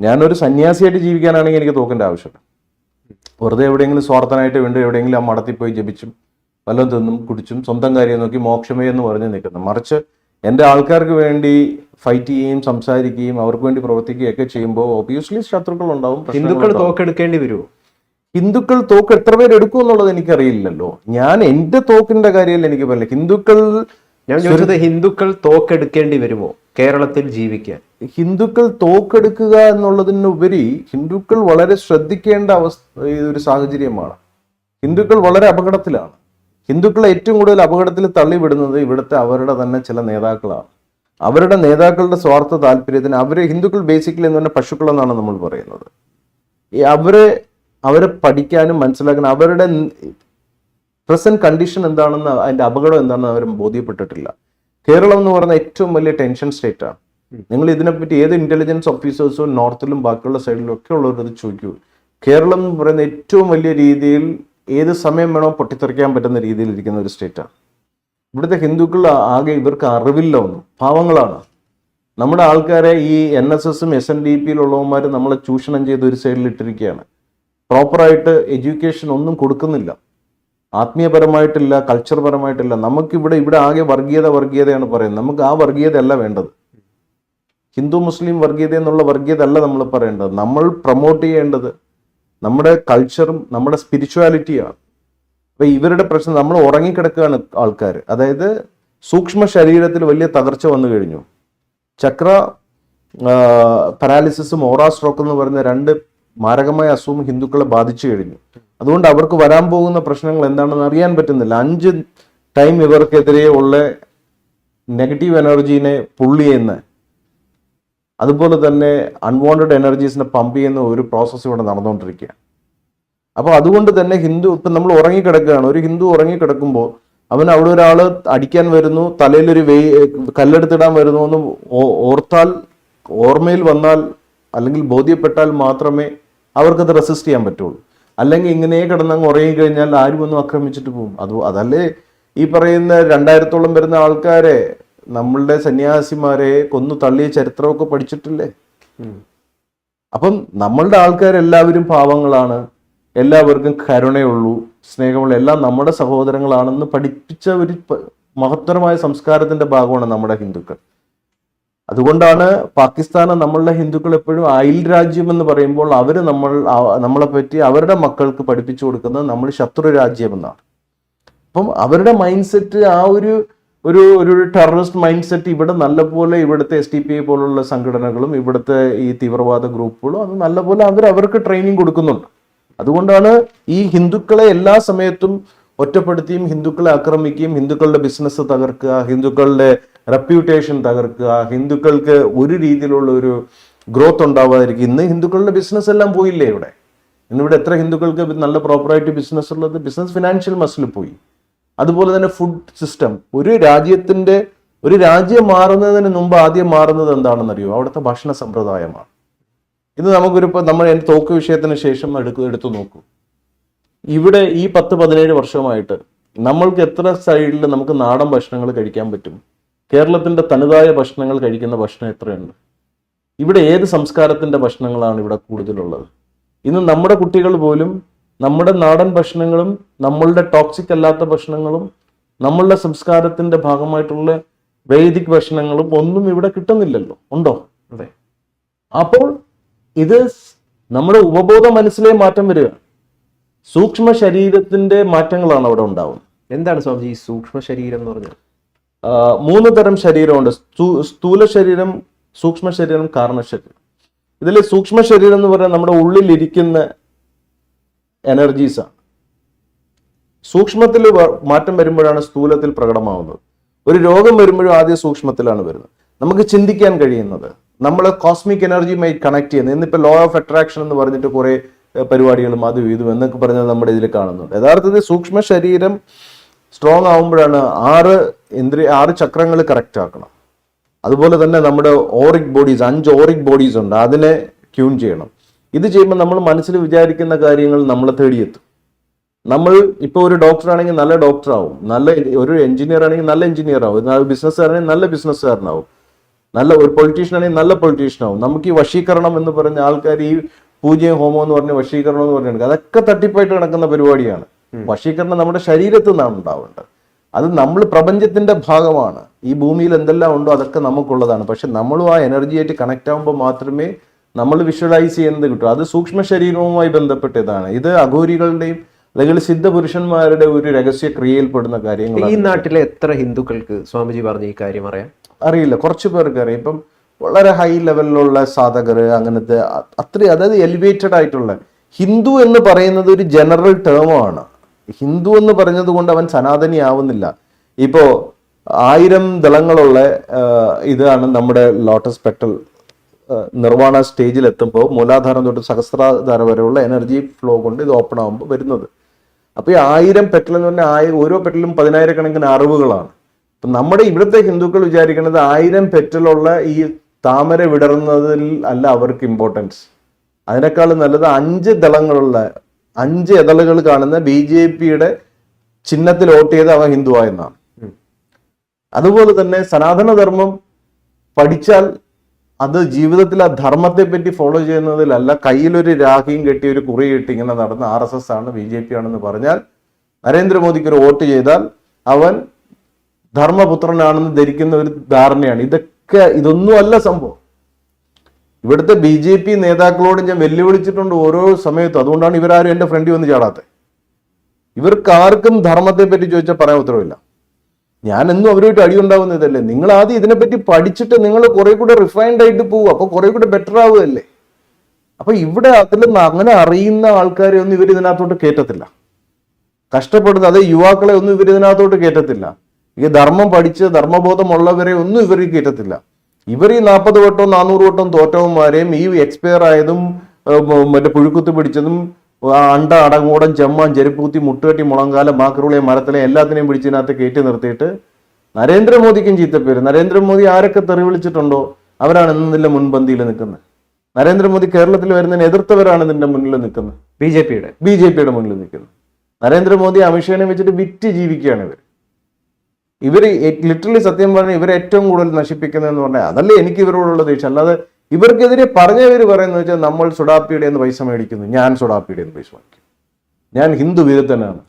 ഞാനൊരു സന്യാസിയായിട്ട് ജീവിക്കാനാണെങ്കിൽ എനിക്ക് തോക്കേണ്ട ആവശ്യമില്ല. വെറുതെ എവിടെയെങ്കിലും സ്വാർത്ഥനായിട്ട് വീണ്ടും എവിടെയെങ്കിലും ആ മടത്തിപ്പോയി ജപിച്ചും വല്ലതും തിന്നും കുടിച്ചും സ്വന്തം കാര്യം നോക്കി മോക്ഷമേ എന്ന് പറഞ്ഞ് നിൽക്കുന്നു. മറിച്ച് എന്റെ ആൾക്കാർക്ക് വേണ്ടി ഫൈറ്റ് ചെയ്യുകയും സംസാരിക്കുകയും അവർക്ക് വേണ്ടി പ്രവർത്തിക്കുകയൊക്കെ ചെയ്യുമ്പോൾ ഒബിയസ്ലി ശത്രുക്കൾ ഉണ്ടാവും ഹിന്ദുക്കൾ. തോക്കെടുക്കേണ്ടി വരുമോ ഹിന്ദുക്കൾ തോക്ക് എത്ര പേരെടുക്കും എന്നുള്ളത് എനിക്കറിയില്ലല്ലോ. ഞാൻ എന്റെ തോക്കിന്റെ കാര്യമല്ല എനിക്ക് പറയില്ല ഹിന്ദുക്കൾ ഞാൻ ചോദിച്ചത് ഹിന്ദുക്കൾ തോക്കെടുക്കേണ്ടി വരുമോ കേരളത്തിൽ ജീവിക്കാൻ? ഹിന്ദുക്കൾ തോക്കെടുക്കുക എന്നുള്ളതിനുപരി ഹിന്ദുക്കൾ വളരെ ശ്രദ്ധിക്കേണ്ട അവസ്ഥ ഒരു സാഹചര്യമാണ്. ഹിന്ദുക്കൾ വളരെ അപകടത്തിലാണ്. ഹിന്ദുക്കളെ ഏറ്റവും കൂടുതൽ അപകടത്തിൽ തള്ളിവിടുന്നത് ഇവിടുത്തെ അവരുടെ തന്നെ ചില നേതാക്കളാണ്. അവരുടെ നേതാക്കളുടെ സ്വാർത്ഥ താല്പര്യത്തിന് അവരെ ഹിന്ദുക്കൾ ബേസിക്കലി എന്ന് പറഞ്ഞാൽ പശുക്കളെന്നാണ് നമ്മൾ പറയുന്നത്. ഈ അവരെ അവരെ പഠിക്കാനും മനസ്സിലാക്കാനും അവരുടെ പ്രസന്റ് കണ്ടീഷൻ എന്താണെന്ന് അതിന്റെ അപകടം എന്താണെന്ന് അവർ ബോധ്യപ്പെട്ടിട്ടില്ല. കേരളം എന്ന് പറയുന്ന ഏറ്റവും വലിയ ടെൻഷൻ സ്റ്റേറ്റ് ആണ്. നിങ്ങൾ ഇതിനെപ്പറ്റി ഏത് ഇന്റലിജൻസ് ഓഫീസേഴ്സും നോർത്തിലും ബാക്കിയുള്ള സൈഡിലും ഒക്കെ ഉള്ളവരത് ചോദിക്കൂ. കേരളം എന്ന് പറയുന്ന ഏറ്റവും വലിയ രീതിയിൽ ഏത് സമയം വേണോ പൊട്ടിത്തെറിക്കാൻ പറ്റുന്ന രീതിയിൽ ഇരിക്കുന്ന ഒരു സ്റ്റേറ്റാണ് ഇവിടുത്തെ ഹിന്ദുക്കൾ ആകെ ഇവർക്ക് അറിവില്ല ഒന്നും പാവങ്ങളാണ്. നമ്മുടെ ആൾക്കാരെ ഈ എൻ എസ് എസും എസ് എൻ ഡി പിയിലുള്ളവന്മാർ നമ്മളെ ചൂഷണം ചെയ്ത് ഒരു സൈഡിൽ ഇട്ടിരിക്കുകയാണ്. പ്രോപ്പറായിട്ട് എഡ്യൂക്കേഷൻ ഒന്നും കൊടുക്കുന്നില്ല. ആത്മീയപരമായിട്ടില്ല കൾച്ചർ പരമായിട്ടില്ല നമുക്കിവിടെ ഇവിടെ ആകെ വർഗീയത വർഗീയതയാണ് പറയുന്നത്. നമുക്ക് ആ വർഗീയതയല്ല വേണ്ടത്. ഹിന്ദു മുസ്ലിം വർഗീയത എന്നുള്ള വർഗീയത അല്ല നമ്മൾ പറയേണ്ടത്. നമ്മൾ പ്രൊമോട്ട് ചെയ്യേണ്ടത് നമ്മുടെ കൾച്ചറും നമ്മുടെ സ്പിരിച്വാലിറ്റിയാണ് അപ്പൊ ഇവരുടെ പ്രശ്നം നമ്മൾ ഉറങ്ങിക്കിടക്കുകയാണ് ആൾക്കാർ. അതായത് സൂക്ഷ്മ ശരീരത്തിൽ വലിയ തകർച്ച വന്നു കഴിഞ്ഞു. ചക്ര പരാലിസിസും ഓറാ സ്ട്രോക്ക് എന്ന് പറയുന്ന രണ്ട് മാരകമായ അസുഖം ഹിന്ദുക്കളെ ബാധിച്ചു കഴിഞ്ഞു. അതുകൊണ്ട് അവർക്ക് വരാൻ പോകുന്ന പ്രശ്നങ്ങൾ എന്താണെന്ന് അറിയാൻ പറ്റുന്നില്ല. അഞ്ച് ടൈം ഇവർക്കെതിരെ ഉള്ള നെഗറ്റീവ് എനർജീനെ പുള്ളി ചെയ്യുന്ന അതുപോലെ തന്നെ അൺവാണ്ടഡ് എനർജീസിനെ പമ്പ് ചെയ്യുന്ന ഒരു പ്രോസസ്സ് ഇവിടെ നടന്നുകൊണ്ടിരിക്കുക അപ്പോൾ അതുകൊണ്ട് തന്നെ ഹിന്ദു ഇപ്പം നമ്മൾ ഉറങ്ങിക്കിടക്കുകയാണ്. ഒരു ഹിന്ദു ഉറങ്ങിക്കിടക്കുമ്പോൾ അവൻ അവിടെ ഒരാൾ അടിക്കാൻ വരുന്നു തലയിലൊരു വെയ് കല്ലെടുത്തിടാൻ വരുന്നു എന്ന് ഓർത്താൽ ഓർമ്മയിൽ വന്നാൽ അല്ലെങ്കിൽ ബോധ്യപ്പെട്ടാൽ മാത്രമേ അവർക്കത് റെസിസ്റ്റ് ചെയ്യാൻ പറ്റുള്ളൂ. അല്ലെങ്കിൽ ഇങ്ങനെ കിടന്നങ്ങ് ഉറങ്ങിക്കഴിഞ്ഞാൽ ആരും ഒന്നും ആക്രമിച്ചിട്ട് പോകും. അത് അതല്ലേ ഈ പറയുന്ന രണ്ടായിരത്തോളം വരുന്ന ആൾക്കാരെ നമ്മളുടെ സന്യാസിമാരെ കൊന്നു തള്ളിയ ചരിത്രമൊക്കെ പഠിച്ചിട്ടില്ലേ? അപ്പം നമ്മളുടെ ആൾക്കാരെല്ലാവരും പാവങ്ങളാണ്. എല്ലാവർക്കും കരുണയുള്ളൂ. സ്നേഹമുള്ള എല്ലാം നമ്മുടെ സഹോദരങ്ങളാണെന്ന് പഠിപ്പിച്ച ഒരു മഹത്തരമായ സംസ്കാരത്തിന്റെ ഭാഗമാണ് നമ്മുടെ ഹിന്ദുക്കൾ. അതുകൊണ്ടാണ് പാകിസ്ഥാനെ നമ്മളുടെ ഹിന്ദുക്കൾ എപ്പോഴും അയൽ രാജ്യം എന്ന് പറയുമ്പോൾ അവർ നമ്മൾ നമ്മളെ പറ്റി അവരുടെ മക്കൾക്ക് പഠിപ്പിച്ചു കൊടുക്കുന്നത് നമ്മൾ ശത്രു രാജ്യം എന്നാണ്. അപ്പം അവരുടെ മൈൻഡ് സെറ്റ് ആ ഒരു ഒരു ഒരു ടെററിസ്റ്റ് മൈൻഡ് സെറ്റ് ഇവിടെ നല്ലപോലെ ഇവിടുത്തെ എസ് ടി പി ഐ പോലുള്ള സംഘടനകളും ഇവിടുത്തെ ഈ തീവ്രവാദ ഗ്രൂപ്പുകളും അത് നല്ലപോലെ അവർ അവർക്ക് ട്രെയിനിങ് കൊടുക്കുന്നുണ്ട്. അതുകൊണ്ടാണ് ഈ ഹിന്ദുക്കളെ എല്ലാ സമയത്തും ഒറ്റപ്പെടുത്തിയും ഹിന്ദുക്കളെ ആക്രമിക്കുകയും ഹിന്ദുക്കളുടെ ബിസിനസ് തകർക്കുക ഹിന്ദുക്കളുടെ റെപ്യൂട്ടേഷൻ തകർക്കുക ഹിന്ദുക്കൾക്ക് ഒരു രീതിയിലുള്ള ഒരു ഗ്രോത്ത് ഉണ്ടാവാതിരിക്കും ഇന്ന് ഹിന്ദുക്കളുടെ ബിസിനസ് എല്ലാം പോയില്ലേ ഇവിടെ? ഇന്നിവിടെ എത്ര ഹിന്ദുക്കൾക്ക് നല്ല പ്രോപ്പറായിട്ട് ബിസിനസ് ഉള്ളത്? ബിസിനസ് ഫിനാൻഷ്യൽ മസിൽ പോയി. അതുപോലെ തന്നെ ഫുഡ് സിസ്റ്റം ഒരു രാജ്യത്തിന്റെ ഒരു രാജ്യം മാറുന്നതിന് മുമ്പ് ആദ്യം മാറുന്നത് എന്താണെന്നറിയോ? അവിടുത്തെ ഭക്ഷണ സമ്പ്രദായമാണ്. ഇന്ന് നമുക്കൊരു നമ്മൾ എന്റെ തോക്ക് വിഷയത്തിന് ശേഷം എടുക്കുക എടുത്തു നോക്കൂ. ഇവിടെ ഈ പത്ത് പതിനേഴ് വർഷമായിട്ട് നമ്മൾക്ക് എത്ര സൈഡിൽ നമുക്ക് നാടൻ ഭക്ഷണങ്ങൾ കഴിക്കാൻ പറ്റും? കേരളത്തിന്റെ തനതായ ഭക്ഷണങ്ങൾ കഴിക്കുന്ന ഭക്ഷണം എത്രയുണ്ട്? ഇവിടെ ഏത് സംസ്കാരത്തിന്റെ ഭക്ഷണങ്ങളാണ് ഇവിടെ കൂടുതലുള്ളത്? ഇന്ന് നമ്മുടെ കുട്ടികൾ പോലും നമ്മുടെ നാടൻ ഭക്ഷണങ്ങളും നമ്മളുടെ ടോക്സിക് അല്ലാത്ത ഭക്ഷണങ്ങളും നമ്മളുടെ സംസ്കാരത്തിന്റെ ഭാഗമായിട്ടുള്ള വൈദിക് ഭക്ഷണങ്ങളും ഒന്നും ഇവിടെ കിട്ടുന്നില്ലല്ലോ. ഉണ്ടോ? അതെ. അപ്പോൾ ഇത് നമ്മുടെ ഉപബോധ മനസ്സിലെ മാറ്റം വരിക. സൂക്ഷ്മ ശരീരത്തിന്റെ മാറ്റങ്ങളാണ് അവിടെ ഉണ്ടാവുന്നത്. എന്താണ് സ്വാമിജി ഈ സൂക്ഷ്മ ശരീരം എന്ന് പറഞ്ഞത്? ആ, മൂന്ന് തരം ശരീരമുണ്ട്. സ്ഥൂ- സ്ഥൂല ശരീരം സൂക്ഷ്മ ശരീരം കാരണ ശരീരം. ഇതിൽ സൂക്ഷ്മ ശരീരം എന്ന് പറയുന്നത് നമ്മുടെ ഉള്ളിലിരിക്കുന്ന എനർജീസാണ് സൂക്ഷ്മത്തിൽ മാറ്റം വരുമ്പോഴാണ് സ്ഥൂലത്തിൽ പ്രകടമാവുന്നത്. ഒരു രോഗം വരുമ്പോഴും ആദ്യം സൂക്ഷ്മത്തിലാണ് വരുന്നത്. നമുക്ക് ചിന്തിക്കാൻ കഴിയുന്നത്. നമ്മൾ കോസ്മിക് എനർജിയുമായി കണക്ട് ചെയ്യുന്നത് ഇന്നിപ്പോൾ ലോ ഓഫ് അട്രാക്ഷൻ എന്ന് പറഞ്ഞിട്ട് കുറേ പരിപാടികളും അതും ഇതും എന്നൊക്കെ പറഞ്ഞത് നമ്മുടെ ഇതിൽ കാണുന്നുണ്ട്. യഥാർത്ഥത്തിൽ സൂക്ഷ്മ ശരീരം സ്ട്രോങ് ആവുമ്പോഴാണ് ആറ് ഇന്ദ്രിയ ആറ് ചക്രങ്ങൾ കറക്റ്റ് ആക്കണം. അതുപോലെ തന്നെ നമ്മുടെ ഓറിക് ബോഡീസ് അഞ്ച് ഓറിക് ബോഡീസ് ഉണ്ട്. അതിനെ ട്യൂൺ ചെയ്യണം. ഇത് ചെയ്യുമ്പോൾ നമ്മൾ മനസ്സിൽ വിചാരിക്കുന്ന കാര്യങ്ങൾ നമ്മൾ തേടിയെത്തും. നമ്മൾ ഇപ്പോൾ ഒരു ഡോക്ടർ ആണെങ്കിൽ നല്ല ഡോക്ടർ ആവും. നല്ല ഒരു എഞ്ചിനീയർ ആണെങ്കിൽ നല്ല എഞ്ചിനീയർ ആവും. ബിസിനസ്സുകാരാണെങ്കിൽ നല്ല ബിസിനസ്സുകാരനാവും നല്ല ഒരു പൊളിറ്റീഷ്യൻ ആണെങ്കിൽ നല്ല പൊളിറ്റീഷ്യൻ ആവും. നമുക്ക് ഈ വശീകരണം എന്ന് പറഞ്ഞ ആൾക്കാർ ഈ പൂജ്യം ഹോമോ എന്ന് പറഞ്ഞ വശീകരണം എന്ന് പറഞ്ഞിട്ടുണ്ട്. അതൊക്കെ തട്ടിപ്പായിട്ട് നടക്കുന്ന പരിപാടിയാണ്. വശീകരണം നമ്മുടെ ശരീരത്തിൽ നിന്നാണ് ഉണ്ടാവേണ്ടത്. അത് നമ്മൾ പ്രപഞ്ചത്തിന്റെ ഭാഗമാണ്. ഈ ഭൂമിയിൽ എന്തെല്ലാം ഉണ്ടോ അതൊക്കെ നമുക്കുള്ളതാണ്. പക്ഷെ നമ്മളും ആ എനർജിയായിട്ട് കണക്ട് ആകുമ്പോൾ മാത്രമേ നമ്മൾ വിഷ്വലൈസ് ചെയ്യുന്നത് കിട്ടൂ. അത് സൂക്ഷ്മ ശരീരവുമായി ബന്ധപ്പെട്ടതാണ്. ഇത് അഘോരികളുടെയും അല്ലെങ്കിൽ സിദ്ധ പുരുഷന്മാരുടെ ഒരു രഹസ്യ ക്രിയയിൽപ്പെടുന്ന കാര്യങ്ങൾ ഈ നാട്ടിലെ എത്ര ഹിന്ദുക്കൾക്ക് സ്വാമിജി പറഞ്ഞ ഈ കാര്യം അറിയാം? അറിയില്ല. കുറച്ച് പേർക്ക് അറിയാം. ഇപ്പം വളരെ ഹൈ ലെവലിലുള്ള സാധകർ അങ്ങനത്തെ അത്രയും അതായത് എലിവേറ്റഡ് ആയിട്ടുള്ള ഹിന്ദു എന്ന് പറയുന്നത് ഒരു ജനറൽ ടേമാണ് ഹിന്ദു എന്ന് പറഞ്ഞതുകൊണ്ട് അവൻ സനാതനി ആവുന്നില്ല ഇപ്പോ ആയിരം ദളങ്ങളുള്ള ഇതാണ് നമ്മുടെ ലോട്ടസ് പെട്ടൽ നിർവാണ സ്റ്റേജിൽ എത്തുമ്പോൾ മൂലാധാരം തൊട്ട് സഹസ്രാധാരം വരെയുള്ള എനർജി ഫ്ലോ കൊണ്ട് ഇത് ഓപ്പൺ ആകുമ്പോൾ വരുന്നത്. അപ്പൊ ഈ ആയിരം പെറ്റൽ എന്ന് പറഞ്ഞാൽ ആയി ഓരോ പെറ്റലും പതിനായിരക്കണക്കിന് അറിവുകളാണ്. അപ്പൊ നമ്മുടെ ഇവിടുത്തെ ഹിന്ദുക്കൾ വിചാരിക്കുന്നത് ആയിരം പെറ്റലുള്ള ഈ താമര വിടർന്നതിൽ അല്ല അവർക്ക് ഇമ്പോർട്ടൻസ് അതിനേക്കാളും നല്ലത് അഞ്ച് ദളങ്ങളുള്ള അഞ്ച് എതളുകൾ കാണുന്ന ബി ജെ പിയുടെ ചിഹ്നത്തിൽ വോട്ട് ചെയ്ത് അവൻ ഹിന്ദുവായെന്നാണ് അതുപോലെ തന്നെ സനാതനധർമ്മം പഠിച്ചാൽ അത് ജീവിതത്തിൽ ആ ധർമ്മത്തെ പറ്റി ഫോളോ ചെയ്യുന്നതിലല്ല കയ്യിലൊരു രാഖിയും കെട്ടി ഒരു കുറി കെട്ടി ഇങ്ങനെ നടന്ന ആർ എസ് എസ് ആണ് ബി ജെ പി ആണെന്ന് പറഞ്ഞാൽ നരേന്ദ്രമോദിക്ക് ഒരു വോട്ട് ചെയ്താൽ അവൻ ധർമ്മപുത്രനാണെന്ന് ധരിക്കുന്ന ഒരു ധാരണയാണ്. ഇതൊക്കെ ഇതൊന്നും അല്ല സംഭവം. ഇവിടുത്തെ ബി ജെ പി നേതാക്കളോട് ഞാൻ വെല്ലുവിളിച്ചിട്ടുണ്ട് ഓരോ സമയത്തും. അതുകൊണ്ടാണ് ഇവരാരും എന്റെ ഫ്രണ്ടിൽ വന്ന് ചാടാത്തത്. ഇവർക്ക് ആർക്കും ധർമ്മത്തെ പറ്റി ചോദിച്ചാൽ പറയാൻ ഉത്തരവില്ല. ഞാൻ എന്നും അവരുമായിട്ട് അടി ഉണ്ടാവുന്നതല്ലേ നിങ്ങൾ ആദ്യം ഇതിനെപ്പറ്റി പഠിച്ചിട്ട് നിങ്ങൾ കുറെ കൂടെ റിഫൈൻഡ് ആയിട്ട് പോകും അപ്പൊ കുറെ കൂടെ ബെറ്റർ ആവുകയല്ലേ. അപ്പൊ ഇവിടെ അതിൽ അങ്ങനെ അറിയുന്ന ആൾക്കാരെ ഒന്നും ഇവർ ഇതിനകത്തോട്ട് കയറ്റത്തില്ല. കഷ്ടപ്പെടുന്ന അതേ യുവാക്കളെ ഒന്നും ഇവർ ഇതിനകത്തോട്ട് കയറ്റത്തില്ല. ഈ ധർമ്മം പഠിച്ച് ധർമ്മബോധമുള്ളവരെ ഒന്നും ഇവർ കയറ്റത്തില്ല. ഇവർ ഈ നാൽപ്പത് വട്ടവും നാനൂറ് വട്ടവും തോറ്റവന്മാരെയും ഈ എക്സ്പയർ ആയതും മറ്റേ പുഴുക്കുത്തി പിടിച്ചതും അണ്ട അടങ്ങൂടം ചെമ്മാൻ ചെരുപ്പൂത്തി മുട്ടുകെട്ടി മുളങ്കാല മാക്കറുളെ മരത്തിലെ എല്ലാത്തിനെയും പിടിച്ചതിനകത്ത് കയറ്റി നിർത്തിയിട്ട് നരേന്ദ്രമോദിക്കും ചീത്തപ്പേര്. നരേന്ദ്രമോദി ആരൊക്കെ തെറി വിളിച്ചിട്ടുണ്ടോ? അവരാണ് ഇന്നിന്റെ മുൻപന്തിയിൽ നിൽക്കുന്നത്. നരേന്ദ്രമോദി കേരളത്തിൽ വരുന്നതിന് എതിർത്തവരാണ് ഇതിന്റെ മുന്നിൽ നിൽക്കുന്നത്. ബി ജെ പിയുടെ. ബി ജെ പിയുടെ മുന്നിൽ നിൽക്കുന്നത്. നരേന്ദ്രമോദി അമിത്ഷാനെ വെച്ചിട്ട് വിറ്റ് ജീവിക്കുകയാണ് ഇവർ. ഇവർ ലിറ്ററലി സത്യം പറഞ്ഞാൽ ഇവരെ ഏറ്റവും കൂടുതൽ നശിപ്പിക്കുന്നതെന്ന് പറഞ്ഞാൽ അതല്ലേ എനിക്ക് ഇവരോടുള്ള ദേഷ്യം. അല്ലാതെ ഇവർക്കെതിരെ പറഞ്ഞവർ പറയുന്നത് വെച്ചാൽ നമ്മൾ സുഡാപ്പിയുടെ നിന്ന് പൈസ മേടിക്കുന്നു ഞാൻ സുഡാപ്പിയുടെ നിന്ന് പൈസ മേടിക്കും ഞാൻ ഹിന്ദു വിരുദ്ധനാണ്.